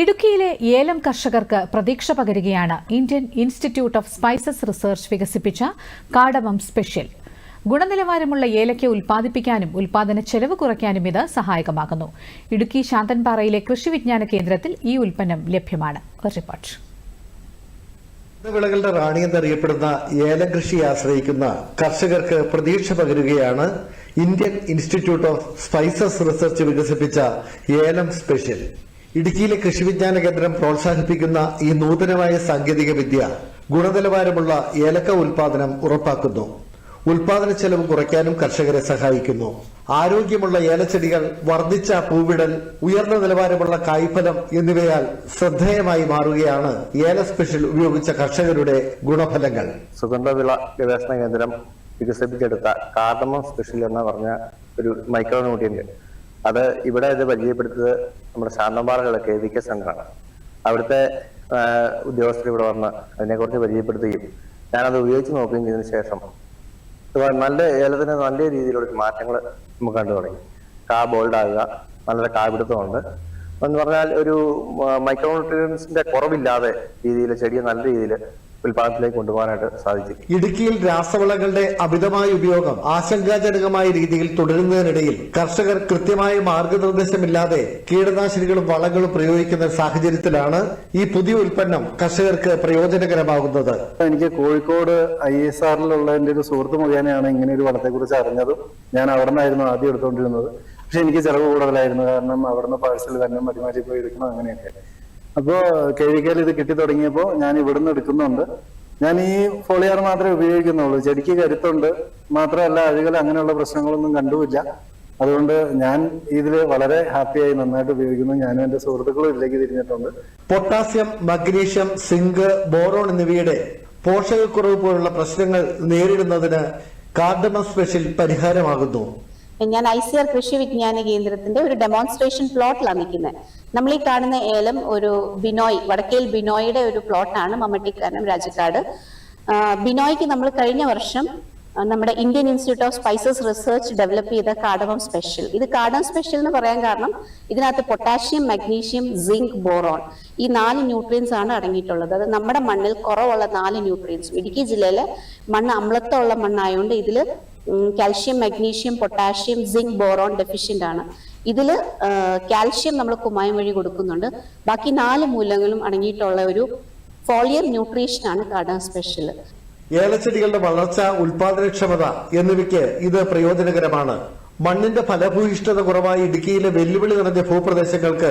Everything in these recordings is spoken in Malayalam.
ഇടുക്കിയിലെ ഏലം കർഷകർക്ക് പ്രതീക്ഷ പകരുകയാണ്. Indian Institute of Spices Research വികസിപ്പിച്ച കാടവം സ്പെഷ്യൽ. ഗുണനിലവാരമുള്ള ഏലക്ക ഉൽപ്പാദിപ്പിക്കാനും ഉൽപാദന ചെലവ് കുറയ്ക്കാനും ഇത് സഹായകമാകുന്നു ഇടുക്കി ശാന്തൻപാറയിലെ കൃഷി വിജ്ഞാന കേന്ദ്രത്തിൽ ഈ ഉൽപ്പന്നം ലഭ്യമാണ്. റിപ്പോർട്ട്. വിളകളുടെ റാണി എന്നറിയപ്പെടുന്ന ഏലം കൃഷി ആശ്രയിക്കുന്ന കർഷകർക്ക് പ്രതീക്ഷ പകരുകയാണ് Indian Institute of Spices Research വികസിപ്പിച്ച ഏലം സ്പെഷ്യൽ. ഇടുക്കിയിലെ കൃഷി വിജ്ഞാന കേന്ദ്രം പ്രോത്സാഹിപ്പിക്കുന്ന ഈ നൂതനമായ സാങ്കേതിക വിദ്യ ഗുണനിലവാരമുള്ള ഏലക്ക ഉൽപാദനം ഉറപ്പാക്കുന്നു. ഉൽപാദന ചെലവ് കുറയ്ക്കാനും കർഷകരെ സഹായിക്കുന്നു. ആരോഗ്യമുള്ള ഏലച്ചെടികൾ വർദ്ധിച്ച പൂവിടൽ ഉയർന്ന നിലവാരമുള്ള കായ്ഫലം എന്നിവയാൽ ശ്രദ്ധേയമായി മാറുകയാണ് ഏല സ്പെഷ്യൽ ഉപയോഗിച്ച കർഷകരുടെ ഗുണഫലങ്ങൾ. സുഗന്ധവിള ഗവേഷണ കേന്ദ്രം വികസിപ്പിച്ചെടുത്ത കാർഡമം സ്പെഷ്യൽ എന്ന് പറഞ്ഞ ഒരു മൈക്രോ ന്യൂട്രിയന്റ് അത് ഇവിടെ ഇത് പരിചയപ്പെടുത്തിയത് നമ്മുടെ ശാന്തമ്പാറകളെ കെ വി കെ സെന്ററാണ് അവിടുത്തെ ഉദ്യോഗസ്ഥർ ഇവിടെ വന്ന് അതിനെക്കുറിച്ച് പരിചയപ്പെടുത്തുകയും ഞാനത് ഉപയോഗിച്ച് നോക്കുകയും ചെയ്തതിനു ശേഷം നല്ല ഏലത്തിന് നല്ല രീതിയിലുള്ള മാറ്റങ്ങൾ നമുക്ക് കണ്ടു തുടങ്ങി. കാ ബോൾഡ് ആകുക നല്ല കാപിടുത്തമുണ്ട് എന്ന് പറഞ്ഞാൽ ഒരു മൈക്രോ ന്യൂട്രിയൻസിന്റെ കുറവില്ലാതെ രീതിയിൽ ചെടിയെ നല്ല രീതിയിൽ ഉൽപാദനത്തിലേക്ക് കൊണ്ടുപോകാനായിട്ട് സാധിച്ചു ഇടുക്കിയിൽ രാസവളങ്ങളുടെ അമിതമായ ഉപയോഗം ആശങ്കാജനകമായ രീതിയിൽ തുടരുന്നതിനിടയിൽ കർഷകർ കൃത്യമായ മാർഗനിർദ്ദേശമില്ലാതെ കീടനാശിനികളും വളങ്ങളും പ്രയോഗിക്കുന്ന സാഹചര്യത്തിലാണ് ഈ പുതിയ ഉൽപ്പന്നം കർഷകർക്ക് പ്രയോജനകരമാകുന്നത്. എനിക്ക് കോഴിക്കോട് ഐ എസ് ആറിലുള്ള എന്റെ ഒരു സുഹൃത്ത് മുഖേനയാണ് ഇങ്ങനെ ഒരു വളത്തെ കുറിച്ച് അറിഞ്ഞതും. ഞാൻ അവിടെ നിന്നായിരുന്നു ആദ്യം എടുത്തുകൊണ്ടിരുന്നത്. പക്ഷെ എനിക്ക് ചെലവ് കൂടുതലായിരുന്നു. കാരണം അവിടുന്ന് പാഴ്സൽ തന്നെ മടിമാറ്റി പോയി എടുക്കണം അങ്ങനെയൊക്കെ. അപ്പോ കേഴിക്കയിൽ ഇത് കിട്ടി തുടങ്ങിയപ്പോ ഞാൻ ഇവിടുന്ന് എടുക്കുന്നുണ്ട്. ഞാൻ ഈ ഫോളിയാർ മാത്രമേ ഉപയോഗിക്കുന്നുള്ളൂ. ചെടിക്ക് കരുത്തുണ്ട്. മാത്രമല്ല അഴുകൽ അങ്ങനെയുള്ള പ്രശ്നങ്ങളൊന്നും കണ്ടുമില്ല. അതുകൊണ്ട് ഞാൻ ഇതിൽ വളരെ ഹാപ്പിയായി നന്നായിട്ട് ഉപയോഗിക്കുന്നു. ഞാനും എന്റെ സുഹൃത്തുക്കളും ഇതിലേക്ക് തിരിഞ്ഞിട്ടുണ്ട്. പൊട്ടാസ്യം മഗ്നീഷ്യം സിങ്ക് ബോറോൺ എന്നിവയുടെ പോഷകക്കുറവ് പോലുള്ള പ്രശ്നങ്ങൾ നേരിടുന്നതിന് കാർഡമ സ്പെഷ്യൽ പരിഹാരമാകുന്നു. ഞാൻ ഐ സി ആർ കൃഷി വിജ്ഞാന കേന്ദ്രത്തിന്റെ ഒരു ഡെമോൺസ്ട്രേഷൻ പ്ലോട്ടിലാണ് നിൽക്കുന്നത്. നമ്മൾ ഈ കാണുന്ന ഏലം ഒരു ബിനോയ് വടക്കേൽ ബിനോയുടെ ഒരു പ്ലോട്ടാണ് മമ്മട്ടിക്കാനം രാജക്കാട്. ബിനോയ്ക്ക് നമ്മൾ കഴിഞ്ഞ വർഷം നമ്മുടെ Indian Institute of Spices Research develop ചെയ്ത കാടവം സ്പെഷ്യൽ. ഇത് കാടവം സ്പെഷ്യൽ എന്ന് പറയാൻ കാരണം ഇതിനകത്ത് പൊട്ടാഷ്യം മഗ്നീഷ്യം സിങ്ക് ബോറോൺ ഈ നാല് ന്യൂട്രിയൻസ് ആണ് അടങ്ങിയിട്ടുള്ളത്. അത് നമ്മുടെ മണ്ണിൽ കുറവുള്ള നാല് ന്യൂട്രിയൻസ് ഇടുക്കി ജില്ലയിലെ മണ്ണ് അമ്ലത്വമുള്ള മണ്ണായതുകൊണ്ട് ഇതിൽ calcium magnesium potassium zinc boron deficient ആണ്. ഇതിൽ കാൽഷ്യം നമ്മൾ കുമ്മായം വഴി കൊടുക്കുന്നുണ്ട്. ബാക്കി നാല് മൂലങ്ങളും അടങ്ങിയിട്ടുള്ള ഒരു ഫോളിയർ ന്യൂട്രീഷൻ ആണ് കാർഡൻ സ്പെഷ്യൽ ഏലച്ചെടികളുടെ വളർച്ച ഉൽപാദനക്ഷമത എന്നിവയ്ക്ക് ഇത് പ്രയോജനകരമാണ്. മണ്ണിന്റെ ഫലഭൂയിഷ്ഠത കുറവായ ഇടുക്കിയിലെ വെല്ലുവിളി നിറഞ്ഞ ഭൂപ്രദേശങ്ങൾക്ക്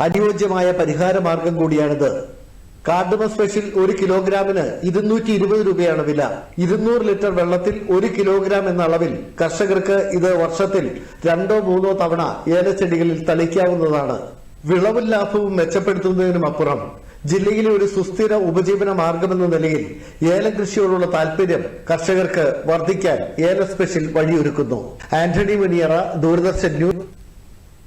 അനുയോജ്യമായ പരിഹാര മാർഗം കൂടിയാണിത്. കാർഡമ സ്പെഷ്യൽ ഒരു കിലോഗ്രാമിന് ഇരുന്നൂറ്റി ഇരുപത് രൂപയാണ് വില. ഇരുന്നൂറ് ലിറ്റർ വെള്ളത്തിൽ ഒരു കിലോഗ്രാം എന്ന അളവിൽ കർഷകർക്ക് ഇത് വർഷത്തിൽ രണ്ടോ മൂന്നോ തവണ ഏലച്ചെടികളിൽ തളിക്കാവുന്നതാണ്. വിളവും ലാഭവും മെച്ചപ്പെടുത്തുന്നതിനും അപ്പുറം ജില്ലയിലെ ഒരു സുസ്ഥിര ഉപജീവന മാർഗമെന്ന നിലയിൽ ഏലം കൃഷിയോടുള്ള താല്പര്യം കർഷകർക്ക് വർദ്ധിക്കാൻ ഏല സ്പെഷ്യൽ വഴിയൊരുക്കുന്നു. ആന്റണി മുനിയറ ദൂരദർശൻ ന്യൂസ്.